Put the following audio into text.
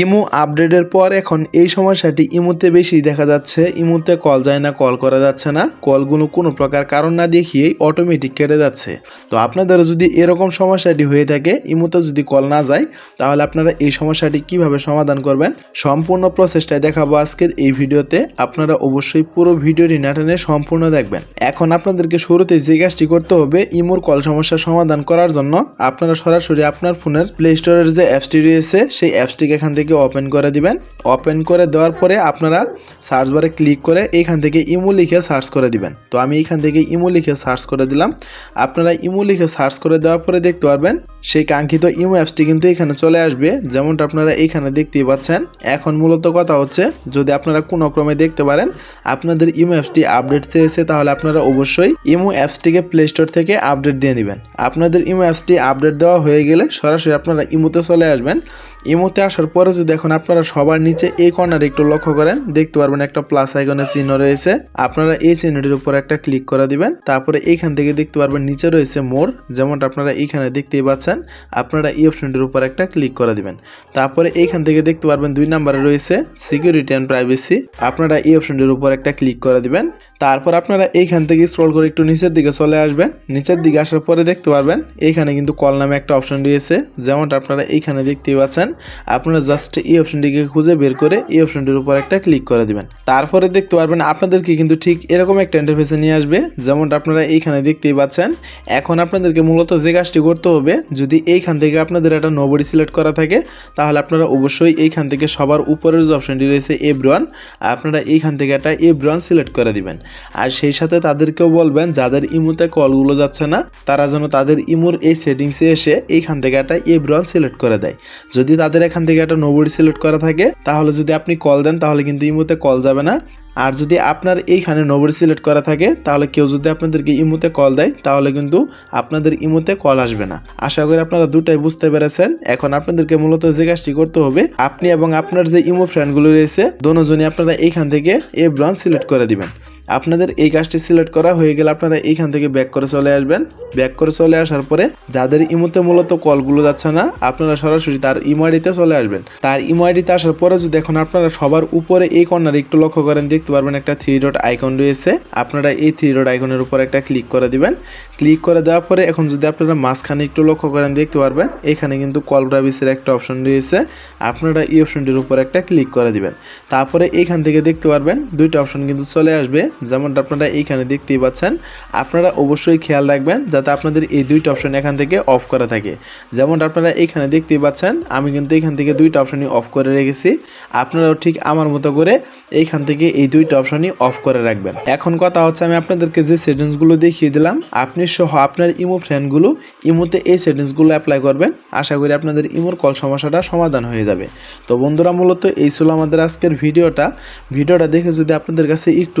Imo আপডেটের পর এখন এই সমস্যাটি ইমোতে বেশি দেখা যাচ্ছে। ইমোতে কল যায় না, কল করা যাচ্ছে না। কলগুলো কোনো প্রকার কারণ না দেখিয়েই অটোমেটিক কেটে যাচ্ছে। তো আপনাদের যদি এরকম সমস্যাটি হয়ে থাকে, ইমোতে যদি কল না যায়, তাহলে আপনারা এই সমস্যাটি কীভাবে সমাধান করবেন? সম্পূর্ণ প্রচেষ্টায় দেখাবো আজকের এই ভিডিওতে। আপনারা অবশ্যই পুরো ভিডিওটি না টেনে সম্পূর্ণ দেখবেন। এখন আপনাদেরকে শুরুতে যে কাজটি করতে হবে, ইমোর কল সমস্যার সমাধান করার জন্য আপনারা সরাসরি আপনার ফোনের প্লে স্টোরের যে অ্যাপসটি রয়েছে, সেই অ্যাপসটিকে এখান থেকে ওপেন করে দিবেন। ওপেন করে দেওয়ার পরে আপনারা সার্চ বারে ক্লিক করে এইখান থেকে ইমো লিখে সার্চ করে দিবেন। তো আমি এইখান থেকে ইমো লিখে সার্চ করে দিলাম। আপনারা ইমো লিখে সার্চ করে দেওয়ার পরে দেখতে পারবেন, সেই কাঙ্ক্ষিত ইমো অ্যাপসটি কিন্তু এখানে চলে আসবে। যেমনটা আপনারা এখানে দেখতেই পাচ্ছেন। এখন মূলত কথা হচ্ছে, যদি আপনারা কোনো ক্রমে দেখতে পারেন, আপনাদের ইমো অ্যাপসটি আপডেট চেয়েছে, তাহলে আপনারা অবশ্যই ইমো অ্যাপসটিকে প্লে স্টোর থেকে আপডেট দিয়ে নেবেন আপনাদের ইমো অ্যাপসটি আপডেট দেওয়া হয়ে গেলে সরাসরি আপনারা ইমোতে চলে আসবেন। ইমোতে আসার পরে যদি এখন আপনারা সবার নিচে এই কর্নারে একটু লক্ষ্য করেন, দেখতে পারবেন একটা প্লাস আইকনের চিহ্ন রয়েছে। আপনারা এই চিহ্নটির উপর একটা ক্লিক করে দিবেন, তারপরে এইখান থেকে দেখতে পারবেন নিচে রয়েছে মোর যেমনটা আপনারা এইখানে দেখতেই পাচ্ছেন। আপনারা এই অপশনটির উপর একটা ক্লিক করে দিবেন। তারপরে এইখান থেকে দেখতে পারবেন দুই নম্বরে রয়েছে সিকিউরিটি অ্যান্ড প্রাইভেসি আপনারা এই অপশনটির উপর একটা ক্লিক করে দিবেন। তারপর আপনারা এইখান থেকে স্ক্রল করে একটু নিচের দিকে চলে আসবেন। নিচের দিকে আসার পরে দেখতে পারবেন, এইখানে কিন্তু কল নামে একটা অপশন রয়েছে। যেমনটা আপনারা এইখানে দেখতেই পাচ্ছেন, আপনারা জাস্ট এই অপশনটিকে খুঁজে বের করে এই অপশনটির উপর একটা ক্লিক করে দিবেন। তারপরে দেখতে পারবেন, আপনাদেরকে কিন্তু ঠিক এরকম একটা ইন্টারফেসে নিয়ে আসবে। যেমনটা আপনারা এইখানে দেখতেই পাচ্ছেন, এখন আপনাদেরকে মূলত যে কাজটি করতে হবে, যদি এইখান থেকে আপনাদের একটা নোবডি সিলেক্ট করা থাকে, তাহলে আপনারা অবশ্যই এইখান থেকে সবার উপরের যে অপশনটি রয়েছে এভরিওয়ান আপনারা এইখান থেকে একটা এভরিওয়ান সিলেক্ট করে দিবেন। আর সেই সাথে তাদেরকেও বলবেন, যাদের ইমোতে কলগুলো যাচ্ছে না, তারা যেন তাদের ইমোর এই সেটিংসে এসে এইখান থেকে একটা এভরিওয়ান সিলেক্ট করে দেয়। যদি তাদের এখান থেকে একটা নোবডি সিলেক্ট করা থাকে, তাহলে যদি আপনি কল দেন, তাহলে কিন্তু ইমোতে কল যাবে না। আর যদি আপনার এইখানে নোবডি সিলেক্ট করা থাকে, তাহলে কেউ যদি আপনাদেরকে ইমোতে কল দেয়, তাহলে কিন্তু আপনাদের ইমোতে কল আসবে না। আশা করি আপনারা দুটাই বুঝতে পেরেছেন। এখন আপনাদেরকে মূলত যে কাজটি করতে হবে, আপনি এবং আপনার যে ইমো ফ্রেন্ডগুলো রয়েছে দোনোজনই আপনারা এইখান থেকে এ ব্রাঞ্চ সিলেক্ট করে দিবেন। আপনাদের এই কাজটি সিলেক্ট করা হয়ে গেলে আপনারা এইখান থেকে ব্যাক করে চলে আসবেন। ব্যাক করে চলে আসার পরে যাদের ইমোতে মূলত কলগুলো যাচ্ছে না, আপনারা সরাসরি তার ইমো আইডিতে চলে আসবেন। তার ইমো আইডিতে আসার পরে যদি এখন আপনারা সবার উপরে এই কর্নারে একটু লক্ষ্য করেন, দেখতে পারবেন একটা থ্রি ডট আইকন রয়েছে। আপনারা এই থ্রি ডট আইকনের উপর একটা ক্লিক করে দিবেন। ক্লিক করে দেওয়ার পরে এখন যদি আপনারা মাঝখানে একটু লক্ষ্য করেন, দেখতে পারবেন এখানে কিন্তু কল প্রাইভেসির একটা অপশন রয়েছে। আপনারা এই অপশনটির উপর একটা ক্লিক করে দিবেন। তারপরে এইখান থেকে দেখতে পারবেন দুইটা অপশন কিন্তু চলে আসবে। যেমনটা আপনারা এইখানে দেখতেই পাচ্ছেন, আপনারা অবশ্যই খেয়াল রাখবেন যাতে আপনাদের এই দুইটা অপশন এখান থেকে অফ করা থাকে। যেমনটা আপনারা এইখানে দেখতেই পাচ্ছেন, আমি কিন্তু এখান থেকে দুইটা অপশনই অফ করে রেখেছি। আপনারাও ঠিক আমার মতো করে এইখান থেকে এই দুইটা অপশনই অফ করে রাখবেন। এখন কথা হচ্ছে, আমি আপনাদেরকে যে সেটিংসগুলো দেখিয়ে দিলাম, আপনি সহ আপনার ইমো ফ্রেন্ডগুলো ইমোতে এই সেটিংসগুলো অ্যাপ্লাই করবেন। আশা করি আপনাদের ইমোর কল সমস্যাটা সমাধান হয়ে যাবে। তো বন্ধুরা, মূলত এই ছিল আমাদের আজকের ভিডিওটা। ভিডিওটা দেখে যদি আপনাদের কাছে একটু